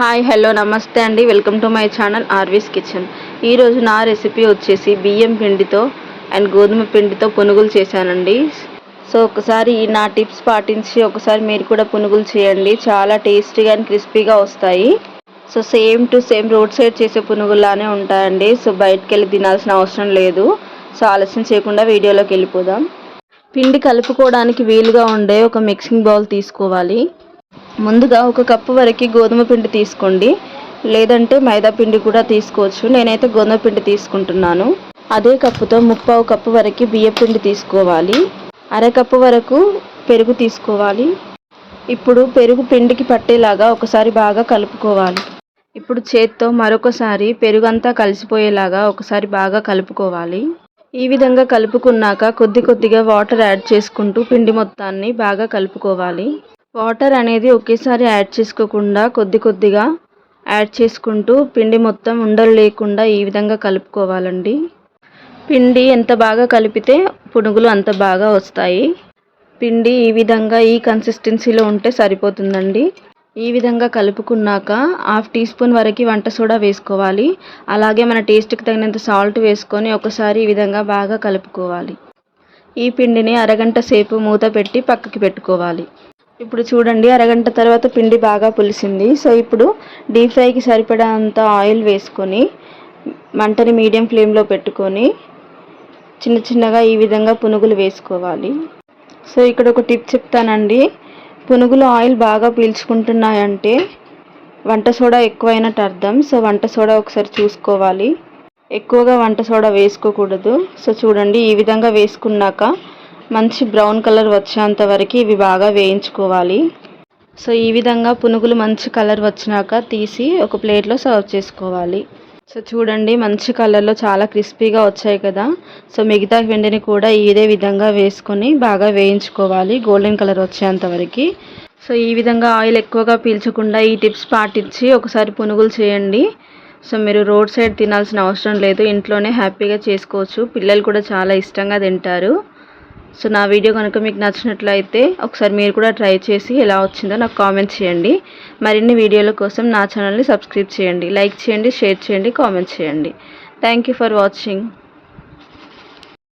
Hi hello నమస్తే అండి. Welcome to my channel RV's kitchen. ఈరోజు నా రెసిపీ వచ్చేసి బియ్యం పిండితో అండ్ గోధుమ పిండితో పునుగులు చేశానండి. సో ఒకసారి నా టిప్స్ పాటించి ఒకసారి మీరు కూడా పునుగులు చేయండి. చాలా టేస్టీగా అండ్ క్రిస్పీగా వస్తాయి. So same to same road side చేసే పునుగుల్లానే ఉంటాయండి. సో బయటకు వెళ్ళి తినాల్సిన అవసరం లేదు. సో ఆలస్యం చేయకుండా వీడియోలోకి వెళ్ళిపోదాం. పిండి కలుపుకోవడానికి వీలుగా ఉండే ఒక మిక్సింగ్ బౌల్ తీసుకోవాలి. ముందుగా ఒక కప్పు వరకు గోధుమ పిండి తీసుకోండి. లేదంటే మైదా పిండి కూడా తీసుకోవచ్చు. నేనైతే గోధుమ పిండి తీసుకుంటున్నాను. అదే కప్పుతో ముప్పావు కప్పు వరకు బియ్యపిండి తీసుకోవాలి. అరకప్పు వరకు పెరుగు తీసుకోవాలి. ఇప్పుడు పెరుగు పిండికి పట్టేలాగా ఒకసారి బాగా కలుపుకోవాలి. ఇప్పుడు చేత్తో మరొకసారి పెరుగు అంతా కలిసిపోయేలాగా ఒకసారి బాగా కలుపుకోవాలి. ఈ విధంగా కలుపుకున్నాక కొద్ది కొద్దిగా వాటర్ యాడ్ చేసుకుంటూ పిండి మొత్తాన్ని బాగా కలుపుకోవాలి. వాటర్ అనేది ఒకేసారి యాడ్ చేసుకోకుండా కొద్ది కొద్దిగా యాడ్ చేసుకుంటూ పిండి మొత్తం ఉండలు లేకుండా ఈ విధంగా కలుపుకోవాలండి. పిండి ఎంత బాగా కలిపితే పునుగులు అంత బాగా వస్తాయి. పిండి ఈ విధంగా ఈ కన్సిస్టెన్సీలో ఉంటే సరిపోతుందండి. ఈ విధంగా కలుపుకున్నాక హాఫ్ టీ స్పూన్ వరకు వంట సోడా వేసుకోవాలి. అలాగే మన టేస్ట్కి తగినంత సాల్ట్ వేసుకొని ఒకసారి ఈ విధంగా బాగా కలుపుకోవాలి. ఈ పిండిని అరగంట సేపు మూత పెట్టి పక్కకి పెట్టుకోవాలి. ఇప్పుడు చూడండి అరగంట తర్వాత పిండి బాగా పులిసింది. సో ఇప్పుడు డీప్ ఫ్రైకి సరిపడా అంత ఆయిల్ వేసుకొని మంటని మీడియం ఫ్లేమ్లో పెట్టుకొని చిన్న చిన్నగా ఈ విధంగా పునుగులు వేసుకోవాలి. సో ఇక్కడ ఒక టిప్ చెప్తానండి. పునుగులు ఆయిల్ బాగా పీల్చుకుంటున్నాయంటే వంట సోడా ఎక్కువైనట్టు అర్థం. సో వంట సోడా ఒకసారి చూసుకోవాలి. ఎక్కువగా వంట సోడా వేసుకోకూడదు. సో చూడండి ఈ విధంగా వేసుకున్నాక మంచి బ్రౌన్ కలర్ వచ్చేంత వరకు ఇవి బాగా వేయించుకోవాలి. సో ఈ విధంగా పునుగులు మంచి కలర్ వచ్చినాక తీసి ఒక ప్లేట్లో సర్వ్ చేసుకోవాలి. సో చూడండి మంచి కలర్లో చాలా క్రిస్పీగా వచ్చాయి కదా. సో మిగతా వెండిని కూడా ఇదే విధంగా వేసుకొని బాగా వేయించుకోవాలి గోల్డెన్ కలర్ వచ్చేంత వరకు. సో ఈ విధంగా ఆయిల్ ఎక్కువగా పీల్చకుండా ఈ టిప్స్ పాటించి ఒకసారి పునుగులు చేయండి. సో మీరు రోడ్ సైడ్ తినాల్సిన అవసరం లేదు. ఇంట్లోనే హ్యాపీగా చేసుకోవచ్చు. పిల్లలు కూడా చాలా ఇష్టంగా తింటారు. సో నా వీడియో కనుక మీకు నచ్చినట్లయితే ఒకసారి మీరు కూడా ట్రై చేసి ఎలా వచ్చిందో నాకు కామెంట్ చేయండి. మరిన్ని వీడియోల కోసం నా ఛానల్ని సబ్స్క్రైబ్ చేయండి. లైక్ చేయండి షేర్ చేయండి కామెంట్ చేయండి. Thank for watching